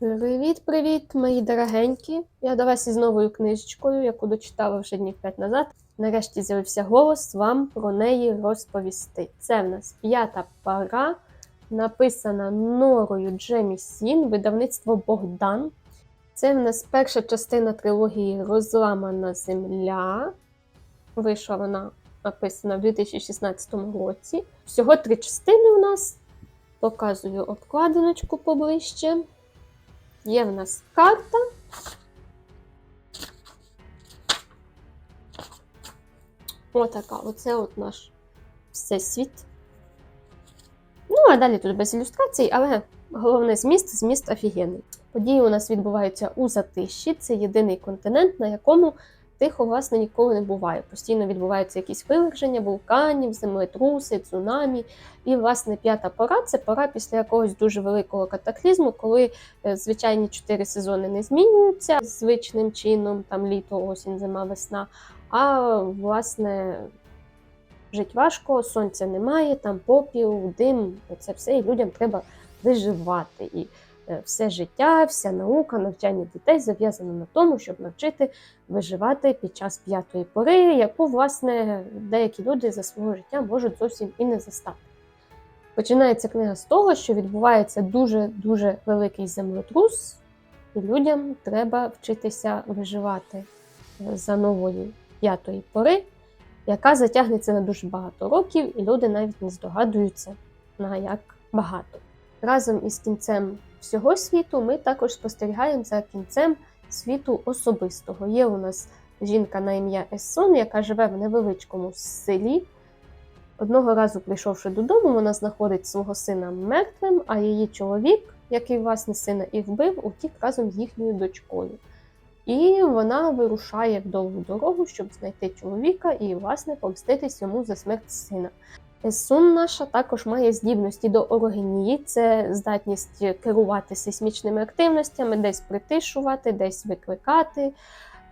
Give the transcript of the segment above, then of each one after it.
Привіт-привіт, мої дорогенькі! Я до вас із новою книжечкою, яку дочитала вже днів 5 назад. Нарешті з'явився голос вам про неї розповісти. Це в нас п'ята пора, написана Норою Джемі Сін, видавництво Богдан. Це в нас перша частина трилогії Розламана земля. Вийшла вона написана в 2016 році. Всього три частини у нас. Показую обкладиночку поближче. Є в нас карта. Отака, оце от наш всесвіт. Ну, а далі тут без ілюстрацій, але головне зміст, зміст офігенний. Події у нас відбуваються у затиші. Це єдиний континент, на якому тихо, власне, ніколи не буває. Постійно відбуваються якісь виверження, вулканів, землетруси, цунамі. І, власне, п'ята пора це пора після якогось дуже великого катаклізму, коли е, звичайні чотири сезони не змінюються звичним чином, там літо, осінь, зима, весна. А власне жить важко, сонця немає, там попіл, дим, це все, і людям треба виживати. Все життя, вся наука, навчання дітей зав'язано на тому, щоб навчити виживати під час п'ятої пори, яку, власне, деякі люди за свого життя можуть зовсім і не застати. Починається книга з того, що відбувається дуже-дуже великий землетрус, і людям треба вчитися виживати е, за нової п'ятої пори, яка затягнеться на дуже багато років, і люди навіть не здогадуються на як багато. Разом із кінцем всього світу ми також спостерігаємо за кінцем світу особистого. Є у нас жінка на ім'я Ессон, яка живе в невеличкому селі. Одного разу, прийшовши додому, вона знаходить свого сина мертвим, а її чоловік, який власне сина і вбив, утік разом з їхньою дочкою. І вона вирушає в довгу дорогу, щоб знайти чоловіка і, власне, помститись йому за смерть сина. Сун наша також має здібності до орогенії, це здатність керувати сейсмічними активностями, десь притишувати, десь викликати.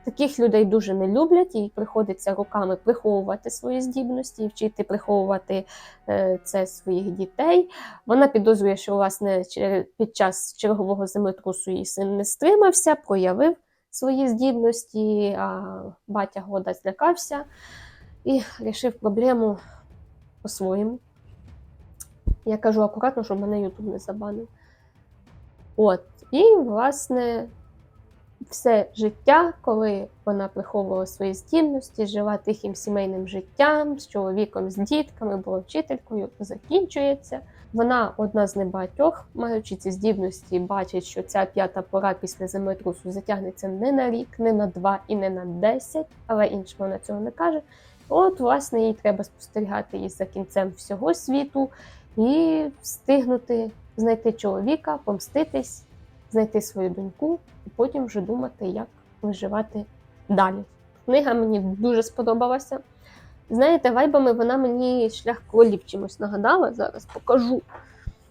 Таких людей дуже не люблять, їй приходиться роками приховувати свої здібності і вчити приховувати е, це своїх дітей. Вона підозрює, що власне під час чергового землетрусу її син не стримався, проявив свої здібності, а батя года злякався і вирішив проблему по-своєму. Я кажу акуратно, щоб мене Ютуб не забанив. От, і, власне, все життя, коли вона приховувала свої здібності, жила тихим сімейним життям з чоловіком, з дітками, була вчителькою, закінчується. Вона одна з небагатьох, маючи ці здібності, бачить, що ця п'ята пора після землетрусу затягнеться не на рік, не на два і не на десять, але інше вона цього не каже. От, власне, їй треба спостерігати її за кінцем всього світу і встигнути знайти чоловіка, помститись, знайти свою доньку, і потім вже думати, як виживати далі. Книга мені дуже сподобалася. Знаєте, вайбами вона мені шлях кролів чимось нагадала, зараз покажу.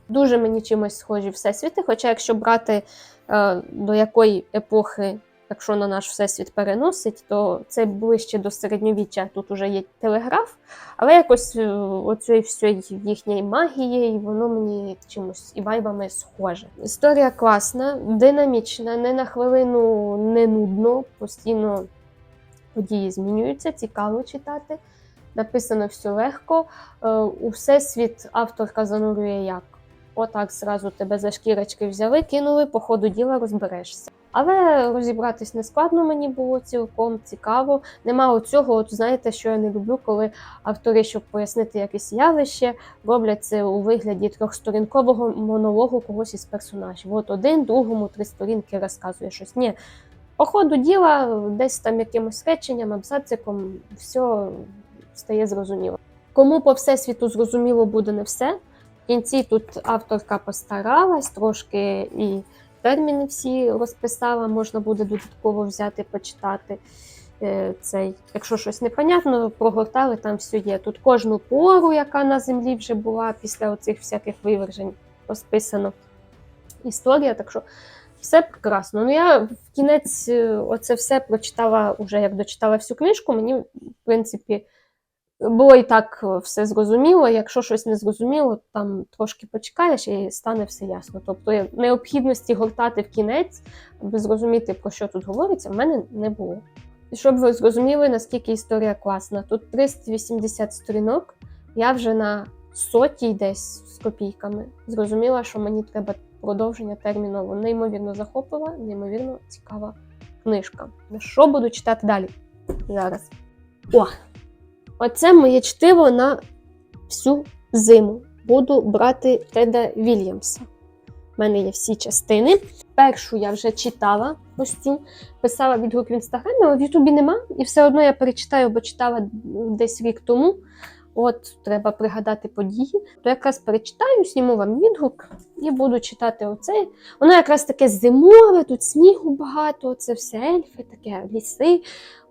Дуже мені чимось схожі всесвіти. Хоча, якщо брати е, до якої епохи, якщо на наш всесвіт переносить, то це ближче до середньовіччя. Тут уже є телеграф, але якось е, оцієї всієї їхньої магії, і воно мені чимось і вайбами схоже. Історія класна, динамічна, не на хвилину не нудно, постійно події змінюються, цікаво читати. Написано все легко. Е, у всесвіт авторка занурює як. Отак зразу тебе за шкірочки взяли, кинули, по ходу діла розберешся. Але розібратись не складно мені було цілком цікаво. Нема оцього, от знаєте, що я не люблю, коли автори, щоб пояснити якесь явище, роблять це у вигляді трьохсторінкового монологу когось із персонажів. От один, другому три сторінки розказує щось. Ні. По ходу діла, десь там якимось реченням, абзациком, все стає зрозуміло. Кому по всесвіту зрозуміло буде не все. В кінці тут авторка постаралась, трошки і терміни всі розписала, можна буде додатково взяти, почитати е, цей. Якщо щось непонятно, прогортали, там все є. Тут кожну пору, яка на землі вже була після оцих всяких вивержень, розписано історія. Так що все прекрасно. Ну я в кінець е, оце все прочитала, уже як дочитала всю книжку, мені, в принципі, було і так е, все зрозуміло. Якщо щось не зрозуміло, там трошки почекаєш і стане все ясно. Тобто е, необхідності гортати в кінець, аби зрозуміти, про що тут говориться, в мене не було. І щоб ви зрозуміли, наскільки історія класна. Тут 380 сторінок, я вже на сотій десь з копійками зрозуміла, що мені треба продовження терміново. Неймовірно захоплива, неймовірно цікава книжка. Що буду читати далі? Зараз. О! Оце моє чтиво на всю зиму. Буду брати Теда Вільямса. У мене є всі частини. Першу я вже читала ось цю, писала відгук в інстаграмі, але в Ютубі нема. І все одно я перечитаю, бо читала десь рік тому. От, треба пригадати події. То якраз перечитаю, зніму вам відгук і буду читати оцей. Воно якраз таке зимове, тут снігу багато, це все ельфи, таке ліси,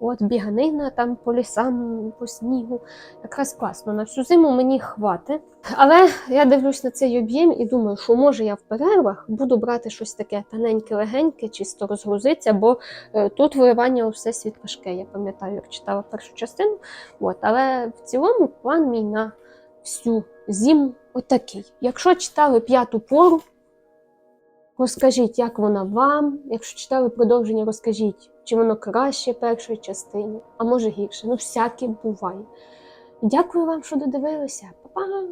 от біганина там по лісам, по снігу. Якраз класно. На всю зиму мені хватить. Але я дивлюсь на цей об'єм і думаю, що може я в перервах буду брати щось таке тоненьке, легеньке, чисто розгрузитися, бо е, тут виливання у всесвіт важке. Я пам'ятаю, як читала першу частину. От, але в цілому план мій на всю зиму отакий. Якщо читали п'яту пору, розкажіть, як вона вам. Якщо читали продовження, розкажіть, чи воно краще першої частини, а може гірше. Ну, всяке буває. Дякую вам, що додивилися. Па-па!